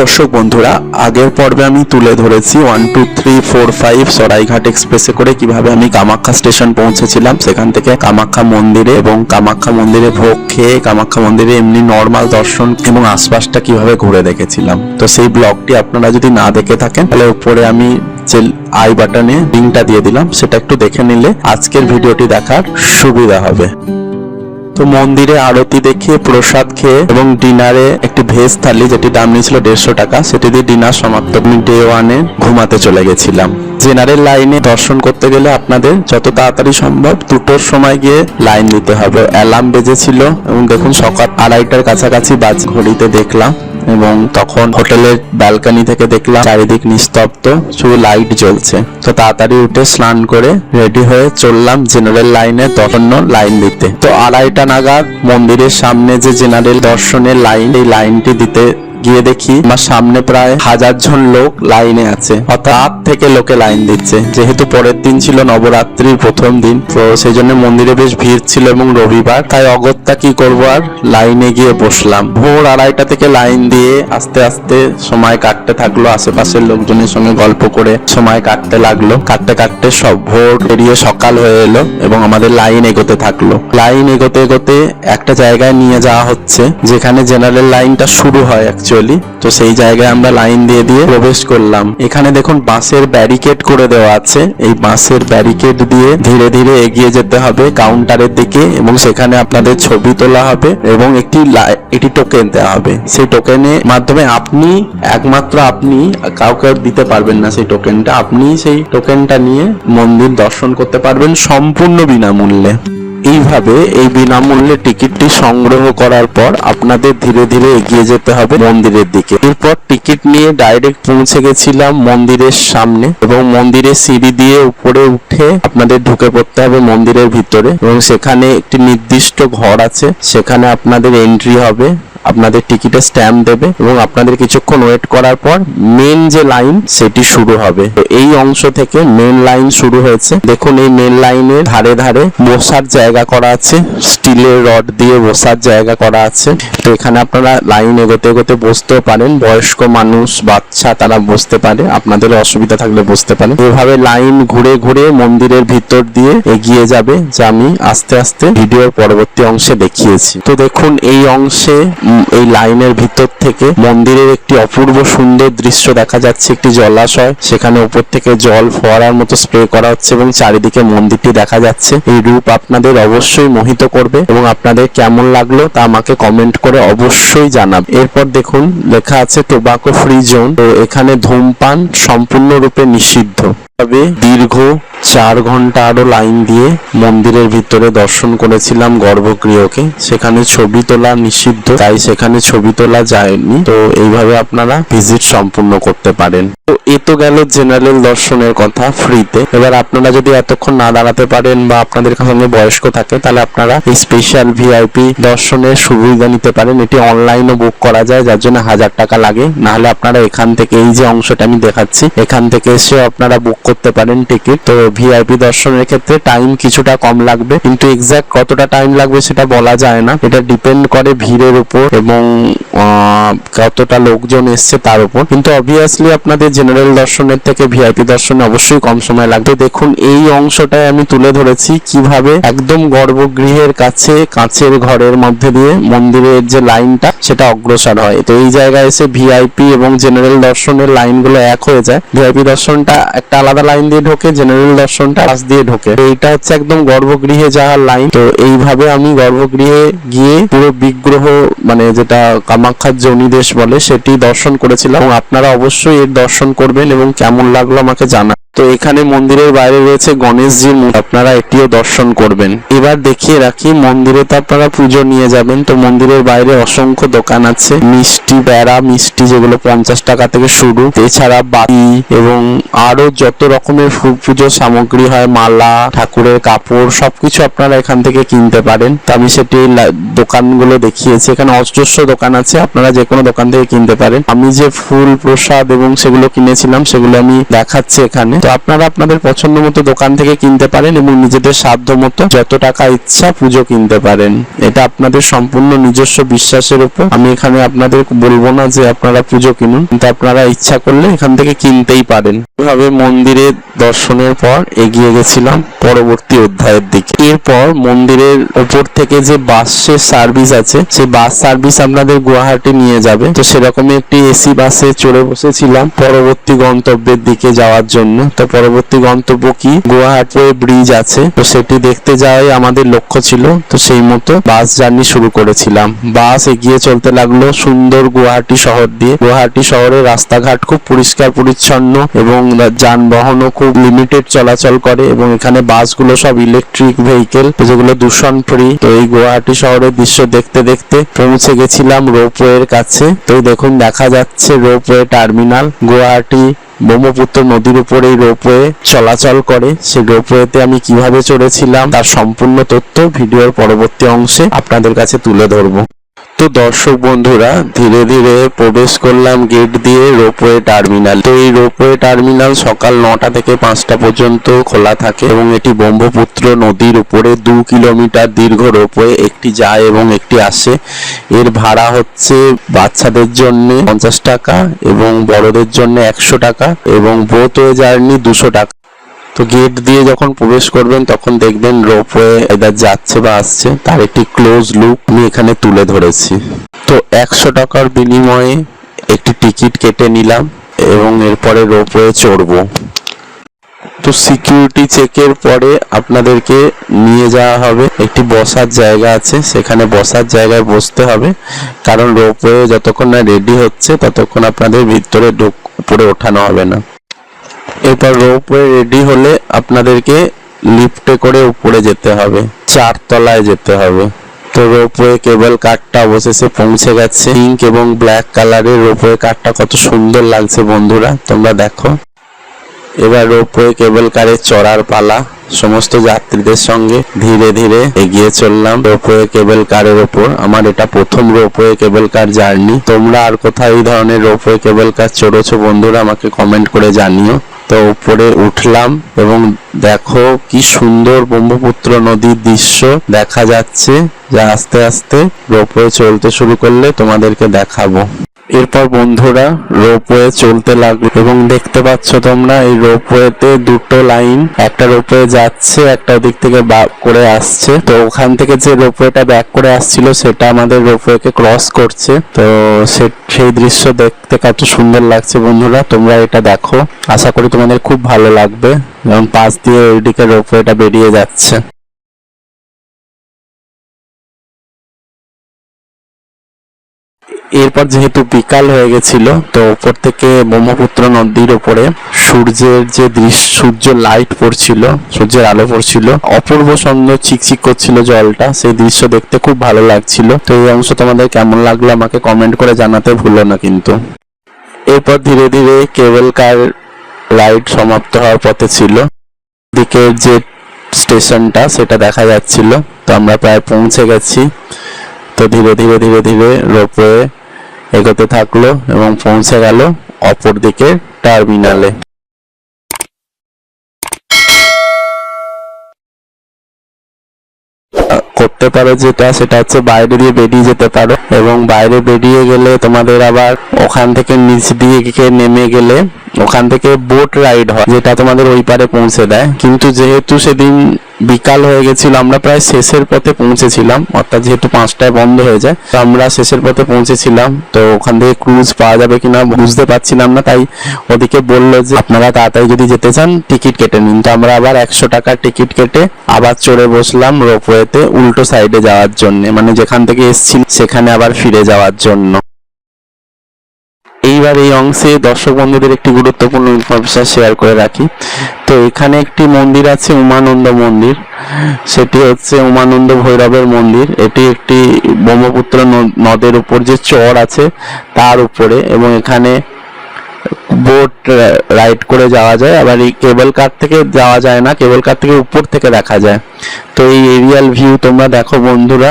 দর্শক বন্ধুরা, আগের পর্বে আমি তুলে ধরেছি one two three four five Saraighat এক্সপ্রেসে করে কীভাবে আমি কামাখ্যা স্টেশন পৌঁছেছিলাম। সেখান থেকে কামাখ্যা মন্দিরে এবং কামাখ্যা মন্দিরে ভোগ খেয়ে, কামাখ্যা মন্দিরে এমনি নর্মাল দর্শন এবং আশপাশটা কীভাবে ঘুরে দেখেছিলাম। তো সেই ব্লগটি আপনারা যদি না দেখে থাকেন, তাহলে উপরে আমি যে আই বাটনে লিঙ্কটা দিয়ে দিলাম, সেটা একটু দেখে নিলে আজকের ভিডিওটি দেখার সুবিধা হবে। তো মন্দিরে আরতি দেখে, প্রসাদ খেয়ে এবং ডিনারে একটি ভেজ থালি যেটি দাম নিয়েছিল দেড়শো টাকা, সেটি দিয়ে ডিনার সমাপ্ত। ডে ওয়ানে ঘুমাতে চলে গেছিলাম। জেনারেল লাইনে দর্শন করতে গেলে আপনাদের যত তাড়াতাড়ি সম্ভব দুটোর সময় গিয়ে লাইন দিতে হবে। অ্যালার্ম বেজেছিল এবং দেখুন সকাল আড়াইটার কাছাকাছি বাজ ঘড়িতে দেখলাম এবং তখন হোটেলের ব্যালকনি থেকে দেখলাম চারিদিক নিস্তব্ধ, শুধু লাইট জ্বলছে। তো তাড়াতাড়ি উঠে স্নান করে রেডি হয়ে চললাম জেনারেল লাইনে তখন লাইন দিতে। তো আড়াইটা নাগাদ মন্দিরের সামনে যে জেনারেল দর্শনের লাইন, এই লাইনটি দিতে গিয়ে দেখি আমার সামনে প্রায় হাজার জন লোক লাইনে আছে। অর্থাৎ থেকে লোকে লাইন দিচ্ছে। যেহেতু পরের দিন ছিল নবরাত্রির প্রথম দিন, তো সেই জন্য মন্দিরে বেশ ভিড় ছিল এবং রবিবার। তাই অগত্যা কি করব আর লাইনে গিয়ে বসলাম। ভোর আড়াইটা থেকে লাইন দিয়ে আস্তে আস্তে সময় কাটতে থাকল। আশেপাশের লোকজনের সঙ্গে গল্প করে সময় কাটতে লাগল। কাটতে কাটতে সব ভোর পেরিয়ে সকাল হয়ে এলো এবং আমাদের লাইন এগোতে থাকল। লাইন এগোতে এগোতে একটা জায়গায় নিয়ে যাওয়া হচ্ছে, যেখানে জেনারেল লাইনটা শুরু হয় তো সেই জায়গায় আমরা লাইন দিয়ে দিয়ে প্রবেশ করলাম। এখানে দেখুন, বাঁশের ব্যারিকেড করে দেওয়া আছে। এই বাঁশের ব্যারিকেড দিয়ে ধীরে ধীরে এগিয়ে যেতে হবে কাউন্টারের দিকে এবং সেখানে আপনাদের ছবি তোলা হবে এবং একটি একটি টোকেন দেওয়া হবে। সেই টোকেনের মাধ্যমে আপনি, একমাত্র আপনি কাউকে দিতে পারবেন না সেই টোকেনটা আপনি সেই টোকেনটা নিয়ে মন্দির দর্শন করতে পারবেন সম্পূর্ণ বিনামূল্যে। এইভাবে এই বিনামূল্যে টিকিটটি সংগ্রহ করার পর আপনাদের ধীরে ধীরে এগিয়ে যেতে হবে মন্দিরের দিকে। এরপর টিকিট নিয়ে ডাইরেক্ট পৌঁছে গেছিলাম মন্দিরের সামনে এবং মন্দিরের সিঁড়ি দিয়ে উপরে উঠে আপনাদের ঢুকে পড়তে হবে মন্দিরের ভিতরে এবং সেখানে একটি নির্দিষ্ট ঘর আছে, সেখানে আপনাদের এন্ট্রি হবে। আপনাদের টিকিটে স্ট্যাম্প দেবে এবং আপনাদের কিছুক্ষণ ওয়েট করার পর মেন যে লাইন সেটি শুরু হবে। তো এই অংশ থেকে মেন লাইন শুরু হয়েছে। দেখুন এই মেন লাইনের ধারে ধারে বসার জায়গা করা আছে। স্টিলের রড দিয়ে বসার জায়গা করা আছে। তো এখানে আপনারা লাইন এগোতে এগোতে বসতেও পারেন। বয়স্ক মানুষ, বাচ্চা তারা বসতে পারে। আপনাদের অসুবিধা থাকলে বসতে পারেন এভাবে লাইন ঘুরে ঘুরে মন্দিরের ভিতর দিয়ে এগিয়ে যাবে। যা আমি আস্তে আস্তে ভিডিওর পরবর্তী অংশে দেখিয়েছি। তো দেখুন এই অংশে এই লাইনের ভিতর থেকে মন্দিরের একটি অপূর্ব সুন্দর দৃশ্য দেখা যাচ্ছে, একটি জলাশয়। সেখানে উপর থেকে জল ফোয়ারার মতো স্প্রে করা হচ্ছে এবং চারিদিকে মন্দিরটি দেখা যাচ্ছে। এই রূপ আপনাদের অবশ্যই মোহিত করবে এবং আপনাদের কেমন লাগল তা আমাকে কমেন্ট করে অবশ্যই জানাবে। এরপর দেখুন, লেখা আছে টোবাকো ফ্রি জোন তো এখানে ধূমপান সম্পূর্ণরূপে নিষিদ্ধ। তবে দীর্ঘ চার ঘণ্টা আরও লাইন দিয়ে মন্দিরের ভিতরে দর্শন করেছিলাম গর্ভগৃহকে। সেখানে ছবি তোলা নিষিদ্ধ, তাই সেখানে ছবি তোলা যায়নি। তো এইভাবে আপনারা ভিজিট সম্পূর্ণ করতে পারেন। তো এ তো গেল জেনারেল দর্শনের কথা ফ্রিতে। এবার আপনারা যদি এতক্ষণ না দাঁড়াতে পারেন বা আপনাদের সঙ্গে বয়স্ক থাকে, তাহলে আপনারা এই স্পেশাল ভিআইপি দর্শনের সুবিধা নিতে পারেন। এটি অনলাইনও বুক করা যায়, যার জন্য হাজার টাকা লাগে। নাহলে আপনারা এখান থেকে, এই যে অংশটা আমি দেখাচ্ছি, এখান থেকে এসে আপনারা বুক করতে পারেন টিকিট তো ভিআইপি দর্শনের ক্ষেত্রে টাইম কিছুটা কম লাগবে। কিন্তু এক্সাক্ট কতটা টাইম লাগবে সেটা বলা যায় না। এটা ডিপেন্ড করে ভিড়ের উপর এবং কতটা লোকজন এসছে তার উপর। কিন্তু অবভিয়াসলি আপনাদের জেনারেল দর্শনের থেকে ভিআইপি দর্শনে অবশ্যই কম সময় লাগবে। দেখুন, এই অংশটায় আমি তুলে ধরেছি কীভাবে একদম গর্ভগৃহের কাছে, কাঁচের ঘরের মধ্যে দিয়ে মন্দিরের যে লাইনটা, সেটা অগ্রসর হয়। তো এই জায়গায় এসে ভিআইপি এবং জেনারেল দর্শনের লাইনগুলো এক হয়ে যায়। ভিআইপি দর্শনটা একটা আলাদা লাইন দিয়ে ঢোকে জেনারেল দর্শনটা পাশ দিয়ে ঢোকে। তো এইটা হচ্ছে একদম গর্ভগৃহে যাওয়ার লাইন তো এইভাবে আমি গর্ভগৃহে গিয়ে পুরো বিগ্রহ মানে যেটা কামাখ্যার জনিদেশ বলে সেটি দর্শন করেছিলাম। এবং আপনারা অবশ্যই এর দর্শন করবেন এবং কেমন লাগল আমাকে জানা তো এখানে মন্দিরের বাইরে রয়েছে গণেশজির মূর্তি আপনারা এটিও দর্শন করবেন। এবার দেখিয়ে রাখি, মন্দিরে তো আপনারা পুজো নিয়ে যাবেন, তো মন্দিরের বাইরে অসংখ্য দোকান আছে। মিষ্টি প্যারা মিষ্টি যেগুলো পঞ্চাশ টাকা থেকে শুরু। এছাড়া বাতি এবং আরও যত রকমের ফু- পুজোর সামগ্রী হয়, মালা, ঠাকুরের কাপড়, সবকিছু আপনারা এখান থেকে কিনতে পারেন। তো আমি সেটি দোকানগুলো দেখিয়েছি। এখানে অজস্র দোকান আছে, আপনারা যে কোনো দোকান থেকে কিনতে পারেন। আমি যে ফুল, প্রসাদ এবং সেগুলো কিনেছিলাম, সেগুলো আমি দেখাচ্ছি এখানে। তো আপনারা আপনাদের পছন্দ মতো দোকান থেকে কিনতে পারেন এবং নিজেদের সাধ্য মতো যত টাকা ইচ্ছা পুজো কিনতে পারেন। এটা আপনাদের সম্পূর্ণ নিজস্ব বিশ্বাসের উপর। আমি এখানে আপনাদের বলব না যে আপনারা পুজো কিনুন, কিন্তু আপনারা ইচ্ছা করলে এখান থেকে কিনতেই পারেন। এভাবে মন্দিরে দর্শনের পর এগিয়ে গেছিলাম পরবর্তী অধ্যায়ের দিকে। এরপর মন্দিরের উপর থেকে যে বাসের সার্ভিস আছে সেই বাস সার্ভিস আপনাদের গুয়াহাটি নিয়ে যাবে। তো সেরকমই একটি এসি বাসে চড়ে বসেছিলাম পরবর্তী গন্তব্যের দিকে যাওয়ার জন্য। তো পরবর্তী গন্তব্য কি? গুয়াহাটি ব্রিজ আছে। তো সেটি দেখতে যাওয়াই আমাদের লক্ষ্য ছিল। তো সেই মতো বাস জার্নি শুরু করেছিলাম। বাস এগিয়ে চলতে লাগল সুন্দর গুয়াহাটি শহর দিয়ে। গুয়াহাটি শহরের রাস্তাঘাট খুব পরিষ্কার, পরিচ্ছন্ন এবং যানবাহনও খুব লিমিটেড চলাচল করে এবং এখানে বাসগুলো সব ইলেকট্রিক ভেহিকেল যেগুলো দূষণ ফ্রি তো এই গুয়াহাটি শহরের দৃশ্য দেখতে দেখতে পৌঁছে গেছিলাম রোপওয়ের কাছে। তো দেখুন, দেখা যাচ্ছে রোপওয়ে টার্মিনাল। গুয়াহাটি ব্রহ্মপুত্র নদীর উপরে রোপওয়ে চলাচল করে। সেই রোপওয়েতে আমি কীভাবে চড়েছিলাম তার সম্পূর্ণ তথ্য ভিডিওর পরবর্তী অংশে আপনাদের কাছে তুলে ধরবো। তো দর্শক বন্ধুরা, ধীরে ধীরে প্রবেশ করলাম গেট দিয়ে রোপওয়ে টার্মিনাল তো এই রোপওয়ে টার্মিনাল সকাল নটা থেকে পাঁচটা পর্যন্ত খোলা থাকে এবং এটি ব্রহ্মপুত্র নদীর উপরে দু কিলোমিটার দীর্ঘ রোপওয়ে একটি যায় এবং একটি আসে। এর ভাড়া হচ্ছে বাচ্চাদের জন্য পঞ্চাশ টাকা এবং বড়দের জন্য একশো টাকা এবং বোথওয়ে জার্নি দুশো টাকা। তো গেট দিয়ে যখন প্রবেশ করবেন, তখন দেখবেন রোপওয়ে এদার যাচ্ছে বা আসছে। তার একটি ক্লোজ লুক আমি এখানে তুলে ধরেছি। তো একশো টাকার বিনিময়ে একটি টিকিট কেটে নিলাম এবং এরপরে রোপওয়ে চড়বো। তো সিকিউরিটি চেকের পরে আপনাদেরকে নিয়ে যাওয়া হবে। একটি বসার জায়গা আছে, সেখানে বসার জায়গায় বসতে হবে। কারণ রোপওয়ে যতক্ষণ না রেডি হচ্ছে, ততক্ষণ আপনাদের ভিতরে উপরে ওঠানো হবে না। এরপর রোপওয়ে রেডি হলে আপনাদেরকে লিফটে করে উপরে যেতে হবে চার তলায় যেতে হবে। তো রোপওয়ে কেবল কারটা অবশেষে পৌঁছে গেছে। পিঙ্ক এবং ব্ল্যাক কালারের রোপওয়ে কারটা কত সুন্দর লাগছে বন্ধুরা, তোমরা দেখো। এবার রোপওয়ে কেবল কারে চড়ার পালা, সমস্ত যাত্রীদের সঙ্গে ধীরে ধীরে এগিয়ে চললাম। রোপওয়ে কেবল কারের ওপর, আমার এটা প্রথম রোপওয়ে কেবল কার জার্নি তোমরা আর কোথায় এই ধরনের রোপওয়ে কেবল কার চড়েছো বন্ধুরা, আমাকে কমেন্ট করে জানিও। তো উপরে উঠলাম এবং দেখো কি সুন্দর ব্রহ্মপুত্র নদীর দৃশ্য দেখা যাচ্ছে। যা আস্তে আস্তে রোপওয়ে চলতে শুরু করলে তোমাদেরকে দেখাবো। এরপর বন্ধুরা রোপওয়ে চলতে লাগল এবং দেখতে পাচ্ছ তোমরা, এই রোপওয়েতে দুটো লাইন, একটা রোপওয়ে যাচ্ছে, একটা দিক থেকে ব্যাক করে আসছে। তো ওখান থেকে যে রোপওয়েটা ব্যাক করে আসছিল, সেটা আমাদের রোপওয়েকে ক্রস করছে। তো সেই দৃশ্য দেখতে কত সুন্দর লাগছে বন্ধুরা, তোমরা এটা দেখো। আশা করি তোমাদের খুব ভালো লাগবে এবং পাশ দিয়ে ওইদিকে রোপওয়েটা বেরিয়ে যাচ্ছে। এরপর যেহেতু বিকাল হয়ে গেছিল, তো উপর থেকে ব্রহ্মপুত্র নদীর উপরে সূর্যের যে দৃশ্য সূর্য লাইট পড়ছিল, সূর্যের আলো পড়ছিল, অপূর্ব সুন্দর চিকচিক করছিল জলটা, সেই দৃশ্য দেখতে খুব ভালো লাগছিল। তো এই অংশ তোমাদের কেমন লাগল আমাকে কমেন্ট করে জানাতে ভুলো না কিন্তু। এরপর ধীরে ধীরে কেবল কার রাইড সমাপ্ত হওয়ার পথে ছিল। দিকের যে স্টেশনটা, সেটা দেখা যাচ্ছিল। তো আমরা প্রায় পৌঁছে গেছি। তো ধীরে ধীরে ধীরে ধীরে রোপওয়ে এগোতে থাকল এবং পৌঁছে গেল অপর দিকে টার্মিনালে। করতে পারো যেটা, সেটা হচ্ছে বাইরে দিয়ে বেরিয়ে যেতে পারো এবং বাইরে বেরিয়ে গেলে তোমাদের আবার ওখান থেকে নিচ দিয়ে নেমে গেলে ওখান থেকে বোট রাইড হয়, যেটা তোমাদের ওই পারে পৌঁছে দেয়। কিন্তু যেহেতু সেদিন বিকাল হয়ে গেছিল, আমরা প্রায় শেষের পথে পৌঁছেছিলাম, অর্থাৎ যেহেতু পাঁচটায় বন্ধ হয়ে যায়, তো আমরা শেষের পথে পৌঁছেছিলাম, তো ওখান থেকে ক্রুজ পাওয়া যাবে কিনা বুঝতে পারছিলাম না, তাই ওদিকে বলল যে আপনারা তাড়াতাড়ি যদি যেতে চান, টিকিট কেটে নিন। তো আমরা আবার একশো টাকার টিকিট কেটে আবার চড়ে বসলাম রোপওয়েতে উল্টো সাইডে যাওয়ার জন্য মানে যেখান থেকে এসেছি সেখানে আবার ফিরে যাওয়ার জন্য। এইবার এই অংশে দর্শক বন্ধুদের একটি গুরুত্বপূর্ণ ইনফরমেশন শেয়ার করে রাখি। তো এখানে একটি মন্দির আছে উমানন্দ মন্দির। সেটি হচ্ছে উমানন্দ ভৈরবের মন্দির। এটি একটি ব্রহ্মপুত্র নদের উপর যে চর আছে তার উপরে এবং এখানে বোট রাইড করে যাওয়া যায়। আবার এই কেবল কার থেকে যাওয়া যায় না কেবল কার থেকে উপর থেকে দেখা যায়। তো এই এরিয়াল ভিউ তোমরা দেখো বন্ধুরা।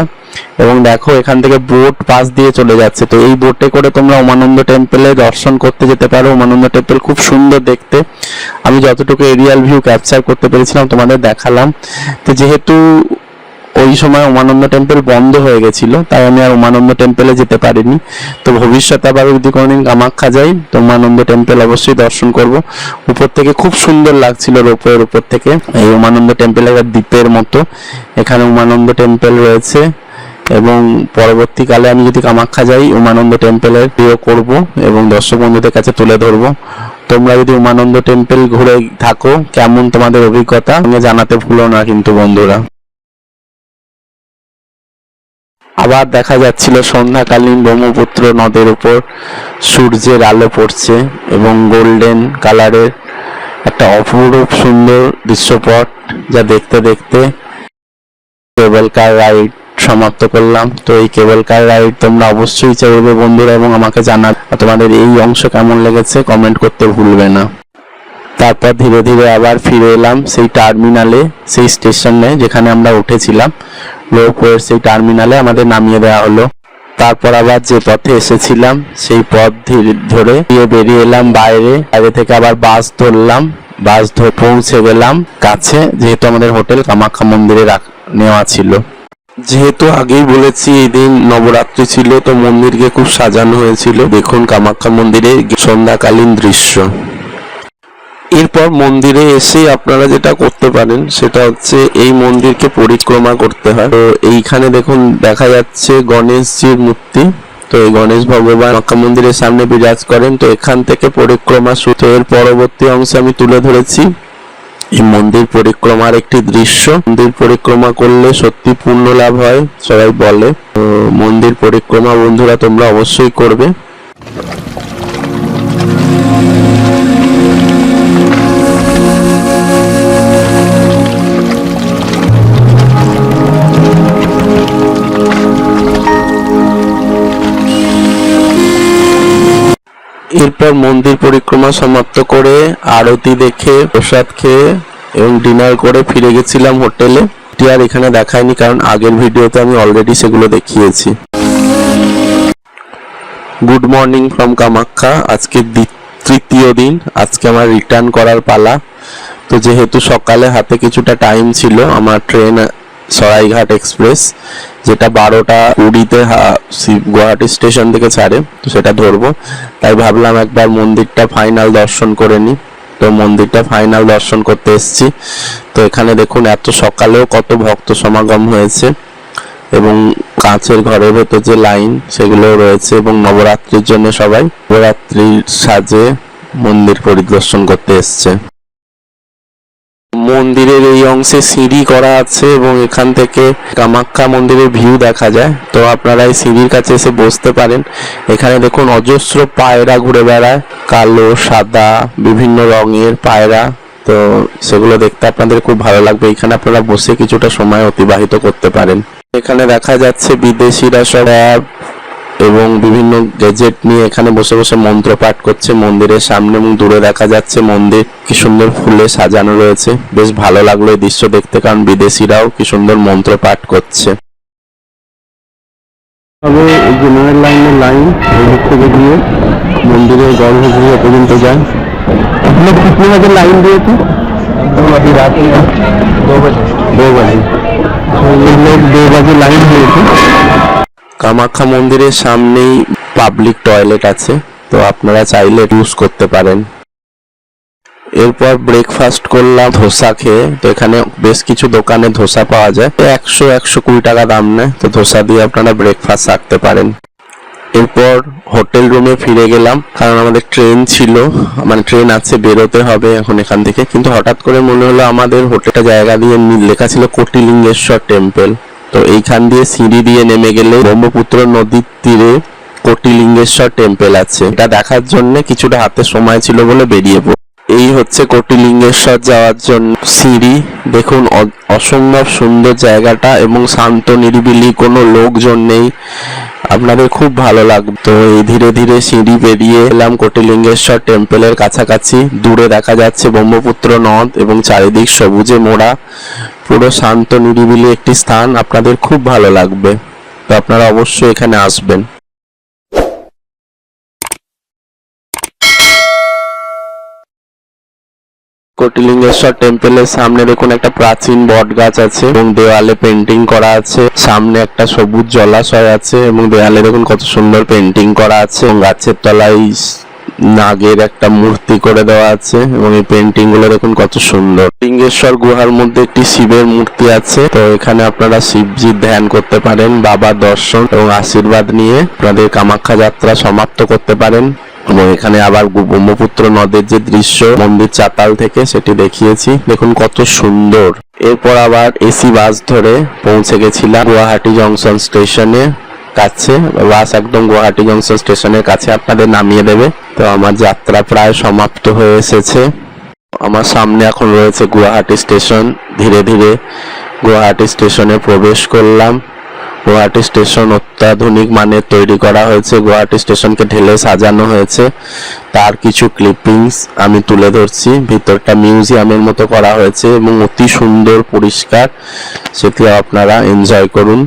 এবং দেখো, এখান থেকে বোট পাস দিয়ে চলে যাচ্ছে। তো এই বোটে করে তোমরা উমানন্দ টেম্পলে দর্শন করতে যেতে পারো। উমানন্দ টেম্পল খুব সুন্দর দেখতে। আমি যতটুকু এরিয়াল ভিউ ক্যাপচার করতে পেরেছিলাম, তোমাদের দেখালাম। তো যেহেতু ওই সময় উমানন্দ টেম্পল বন্ধ হয়ে গেছিল, তাই আমি আর উমানন্দ টেম্পলে যেতে পারিনি। তো ভবিষ্যতে আবার যদি কোনোদিন কামাখ্যা যাই, তো উমানন্দ টেম্পল অবশ্যই দর্শন করব। উপর থেকে খুব সুন্দর লাগছিল রোপওয়ের উপর থেকে। এই উমানন্দ টেম্পল একটা দ্বীপের মতো। এখানে উমানন্দ টেম্পল রয়েছে। এবং পরবর্তীকালে আমি যদি কামাখ্যা যাই, উমানন্দ টেম্পলের প্রিয় করব এবং দর্শক বন্ধুদের কাছে তুলে ধরবো। তোমরা যদি উমানন্দ টেম্পল ঘুরে থাকো, কেমন তোমাদের অভিজ্ঞতা? জানাতে ভুলো না কিন্তু বন্ধুরা। আবার দেখা যাচ্ছিল, সন্ধ্যাকালীন ব্রহ্মপুত্র নদের উপর সূর্যের আলো পড়ছে এবং গোল্ডেন কালারের একটা অপরূপ সুন্দর দৃশ্যপট যা দেখতে দেখতে কেবল কার রাইড সমাপ্ত করলাম। তো এই কেবল কার রাইড তোমরা অবশ্যই চাইবে বন্ধুরা এবং আমাকে জানা তোমাদের এই অংশ কেমন লেগেছে কমেন্ট করতে ভুলবে না। তারপর ধীরে ধীরে আবার ফিরে এলাম সেই টার্মিনালে, সেই স্টেশনে যেখানে আমরা উঠেছিলাম। লোকওয়ের সেই টার্মিনালে আমাদের নামিয়ে দেওয়া হলো। তারপর আবার যে পথে এসেছিলাম, সেই পথ ধীরে ধরে গিয়ে বেরিয়ে এলাম বাইরে। বাইরে থেকে আবার বাস ধরলাম, বাস ধরে পৌঁছে গেলাম কাছে, যেহেতু আমাদের হোটেল কামাখ্যা মন্দিরে নেওয়া ছিল। যেহেতু আগেই বলেছি, এই দিন নবরাত্রি ছিল, তো মন্দিরকে খুব সাজানো হয়েছিল। দেখুন কামাখ্যা মন্দিরে সন্ধ্যাকালীন দৃশ্য। এরপর মন্দিরে এসে আপনারা যেটা করতে পারেন, সেটা হচ্ছে এই মন্দিরকে পরিক্রমা করতে হয়। তো এইখানে দেখুন, দেখা যাচ্ছে গণেশজির মূর্তি। তো এই গণেশ ভগবান মক্কা মন্দিরের সামনে বিরাজ করেন। তো এখান থেকে পরিক্রমা এর পরবর্তী অংশে আমি তুলে ধরেছি। এই মন্দির পরিক্রমার একটি দৃশ্য। মন্দির পরিক্রমা করলে সত্যি পূর্ণ লাভ হয়, সবাই বলে। মন্দির পরিক্রমা বন্ধুরা তোমরা অবশ্যই করবে। এরপর মন্দির পরিক্রমা সমাপ্ত করে আরতি দেখে, প্রসাদ খেয়ে এবং ডিনার করে ফিরে গেছিলাম হোটেলে। আর এখানে দেখায়নি কারণ আগের ভিডিওতে আমি অলরেডি সেগুলো দেখিয়েছি। গুড মর্নিং ফ্রম কামাখ্যা আজকে তৃতীয় দিন। আজকে আমার রিটার্ন করার পালা। তো যেহেতু সকালে হাতে কিছুটা টাইম ছিল, আমার ট্রেন সরাইঘাট এক্সপ্রেস, যেটা বারোটা উড়িতে গুয়াহাটি স্টেশন থেকে ছাড়ে, তো সেটা ধরবো। তাই ভাবলাম একবার মন্দিরটা ফাইনাল দর্শন করে নিই। তো মন্দিরটা ফাইনাল দর্শন করতে এসেছি। তো এখানে দেখুন, এত সকালেও কত ভক্ত সমাগম হয়েছে এবং কাঁচের ঘরের ভেতর যে লাইন সেগুলো রয়েছে এবং নবরাত্রির জন্য সবাই নবরাত্রির সাজে মন্দির পরিদর্শন করতে এসছে। মন্দিরের এই অংশে সিঁড়ি করা আছে এবং এখান থেকে কামাখ্যা মন্দিরের ভিউ দেখা যায়। তো আপনারা এই সিঁড়ির কাছে এসে বসতে পারেন। এখানে দেখুন অজস্র পায়রা ঘুরে বেড়ায়। কালো, সাদা, বিভিন্ন রঙের পায়রা। তো সেগুলো দেখতে আপনাদের খুব ভালো লাগবে। এখানে আপনারা বসে কিছুটা সময় অতিবাহিত করতে পারেন। এখানে দেখা যাচ্ছে বিদেশিরা সব এবং বিভিন্ন গেজেট নিয়ে এখানে বসে বসে মন্ত্র পাঠ করছে মন্দিরের সামনে এবং দূরে দেখা যাচ্ছে মন্দির কি সুন্দর ফুলে সাজানো রয়েছে বেশ ভালো লাগলো এই দৃশ্য দেখতে কারণ বিদেশিরাও কি সুন্দর মন্ত্র পাঠ করছে তবে জেনারেল লাইনের লাইন এই থেকে গিয়ে মন্দিরের গর্ভগৃহ পর্যন্ত যায় আপনি কিতনে বাজে লাইন দিয়েছে अभी रात दो बजे दो बजे लोग दो बजे लाइन দিয়েছে কামাখ্যা মন্দিরের সামনেই পাবলিক টয়লেট আছে, তো আপনারা চাইলে ইউজ করতে পারেন। এরপর ব্রেকফাস্ট করলাম, ধোসা খেয়ে, তো এখানে বেশ কিছু দোকানে ধোসা পাওয়া যায়। তো একশো একশো কুড়ি টাকা দাম নেয়, তো ধোসা দিয়ে আপনারা ব্রেকফাস্ট রাখতে পারেন। এরপর হোটেল রুমে ফিরে গেলাম, কারণ আমাদের ট্রেন ছিল মানে ট্রেন আছে, বেরোতে হবে এখন এখান থেকে। কিন্তু হঠাৎ করে মনে হলো আমাদের হোটেলটা জায়গা দিয়ে লেখা ছিল কোটিলিঙ্গেশ্বর টেম্পল তো এইখান দিয়ে সিঁড়ি দিয়ে নেমে গেলে ব্রহ্মপুত্র নদীর তীরে কোটিলিঙ্গেশ্বর টেম্পেল আছে। এটা দেখার জন্য কিছুটা হাতে সময় ছিল বলে বেরিয়ে এই হচ্ছে কোটিলিঙ্গেশ্বর যাওয়ার জন্য সিঁড়ি। দেখুন অসম্ভব সুন্দর জায়গাটা এবং শান্ত, নিরিবিলি, কোনো লোকজন নেই। আপনাদের খুব ভালো লাগবে। তো এই ধীরে ধীরে সিঁড়ি বেরিয়ে এলাম কোটিলিঙ্গেশ্বর টেম্পলের কাছাকাছি। দূরে দেখা যাচ্ছে ব্রহ্মপুত্র নদ এবং চারিদিক সবুজে মোড়া। পুরো শান্ত, নিরিবিলি একটি স্থান। আপনাদের খুব ভালো লাগবে। তো আপনারা অবশ্যই এখানে আসবেন। কোটিলিঙ্গেশ্বর টেম্পলের সামনে দেখুন একটা প্রাচীন বট গাছ আছে এবং দেওয়ালে পেন্টিং করা আছে। সামনে একটা সবুজ জলাশয় আছে এবং দেওয়ালে দেখুন কত সুন্দর পেন্টিং করা আছে এবং গাছের তলায় নাগের একটা মূর্তি করে দেওয়া আছে এবং এই পেন্টিংগুলো দেখুন কত সুন্দর। লিঙ্গেশ্বর গুহার মধ্যে একটি শিবের মূর্তি আছে। তো এখানে আপনারা শিবজির ধ্যান করতে পারেন বাবার দর্শন এবং আশীর্বাদ নিয়ে। আপনাদের কামাখ্যা যাত্রা সমাপ্ত করতে পারেন। এবং এখানে আবার ব্রহ্মপুত্র নদের যে দৃশ্য, মন্দির চাতাল থেকে সেটি দেখিয়েছি। দেখুন কত সুন্দর। এরপর আবার এসি বাস ধরে পৌঁছে গেছিলাম গুয়াহাটি জংশন স্টেশনে কাছে। বাস একদম গুয়াহাটি জংশন স্টেশনের কাছে আপনাদের নামিয়ে দেবে। তো আমার যাত্রা প্রায় সমাপ্ত হয়ে এসেছে। আমার সামনে এখন রয়েছে গুয়াহাটি স্টেশন। ধীরে ধীরে গুয়াহাটি স্টেশনে প্রবেশ করলাম। গুয়াহাটি স্টেশন অত্যাধুনিক মানে তৈরি করা হয়েছে। গুয়াহাটি স্টেশনকে ঢেলে সাজানো হয়েছে। তার কিছু ক্লিপিংস আমি তুলে ধরছি। ভিতরটা মিউজিয়ামের মতো করা হয়েছে এবং অতি সুন্দর, পরিষ্কার। সেটিও আপনারা এনজয় করুন।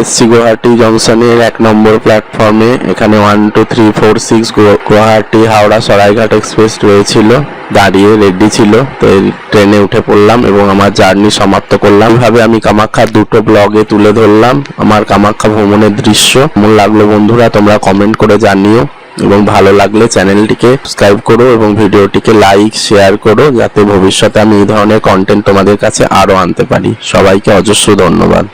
এসছি গুয়াহাটি জংশনের এক নম্বর প্ল্যাটফর্মে এখানে one two three four six Guwahati, Howrah, Saraighat express রয়েছিল। দাঁড়িয়ে রেডি ছিল। তো এই ট্রেনে উঠে পড়লাম এবং আমার জার্নি সমাপ্ত করলাম। এভাবে আমি কামাখ্যার দুটো ব্লগে তুলে ধরলাম। আমার কামাখ্যা ভ্রমণের দৃশ্য। কেমন লাগল বন্ধুরা, তোমরা কমেন্ট করে জানিও। এবং ভালো লাগলে চ্যানেলটিকে সাবস্ক্রাইব করো এবং ভিডিওটিকে লাইক শেয়ার করো। যাতে ভবিষ্যতে আমি এই ধরনের কন্টেন্ট তোমাদের কাছে আরও আনতে পারি। সবাইকে অজস্র ধন্যবাদ।